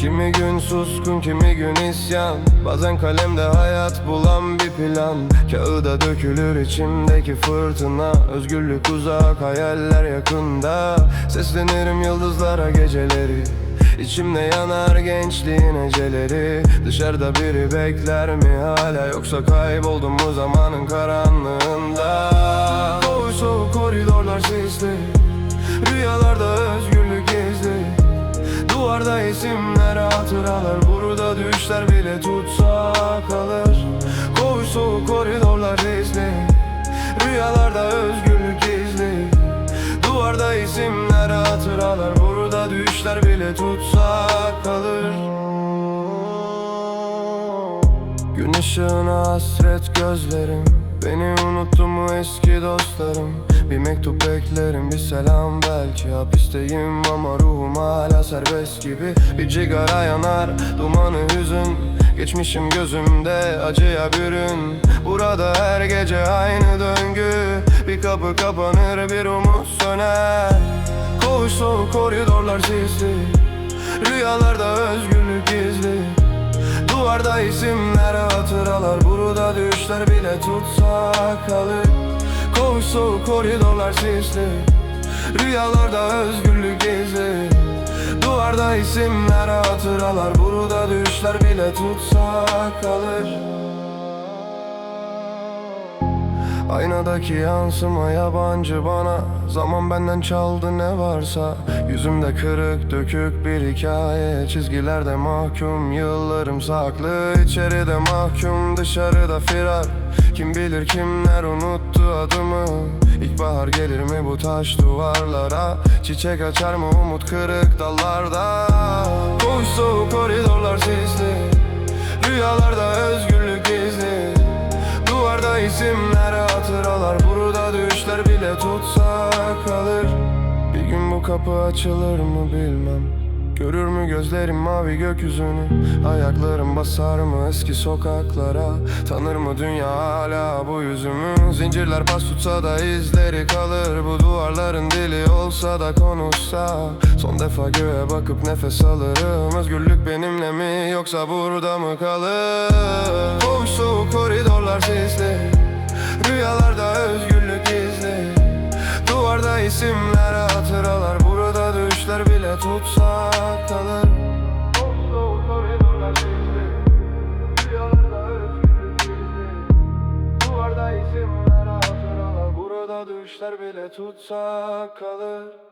Kimi gün suskun kimi gün isyan. Bazen kalemde hayat bulan bir plan. Kağıda dökülür içimdeki fırtına. Özgürlük uzak hayaller yakında. Seslenirim yıldızlara geceleri. İçimde yanar gençliğin eceleri Dışarıda biri bekler mi hala? Yoksa kayboldum mu zamanın karanlığında? Soğuk soğuk koridorlar sisli Duvarda isimler hatıralar. Burada düşler bile tutsak kalır. Koğuş soğuk koridorlar sisli Rüyalarda özgürlük gizli. Duvarda isimler hatıralar. Burada düşler bile tutsak kalır. Gün ışığına hasret gözlerim Beni unuttu mu eski dostlarım? Bir mektup beklerim bir selam belki. Hapisteyim ama ruhum hala serbest gibi. Bir cigara yanar dumanı hüzün. Geçmişim gözümde acıya bürün. Burada her gece aynı döngü. Bir kapı kapanır bir umut söner. Koğuş soğuk koridorlar sisli Rüyalarda özgürlük gizli Duvarda isimler hatıralar. Burada düşler bile tutsak kalır. Koğuş soğuk koridorlar sisli. Rüyalarda özgürlük gizli. Duvarda isimler hatıralar. Burada düşler bile tutsak kalır Aynadaki yansıma yabancı bana. Zaman benden çaldı ne varsa. Yüzümde kırık dökük bir hikaye. Çizgilerde mahkum yıllarım saklı. İçeride mahkum dışarıda firar. Kim bilir kimler unuttu adımı. İlkbahar gelir mi bu taş duvarlara? Çiçek açar mı umut kırık dallarda? Koş soğuk koridorlar sisli. Rüyalarda özgürlük gizli. Duvarda isimler tutsak kalır. Bir gün bu kapı açılır mı bilmem. Görür mü gözlerim mavi gökyüzünü? Ayaklarım basar mı eski sokaklara? Tanır mı dünya hala bu yüzümü? Zincirler pas tutsa da izleri kalır. Bu duvarların dili olsa da konuşsa. Son defa göğe bakıp nefes alırım. Özgürlük benimle mi yoksa burada mı kalır? Koğuş soğuk koridorlar sisli isimler hatıralar. Burada düşler bile tutsak kalır. Duvarda isimler hatıralar. Burada düşler bile tutsak kalır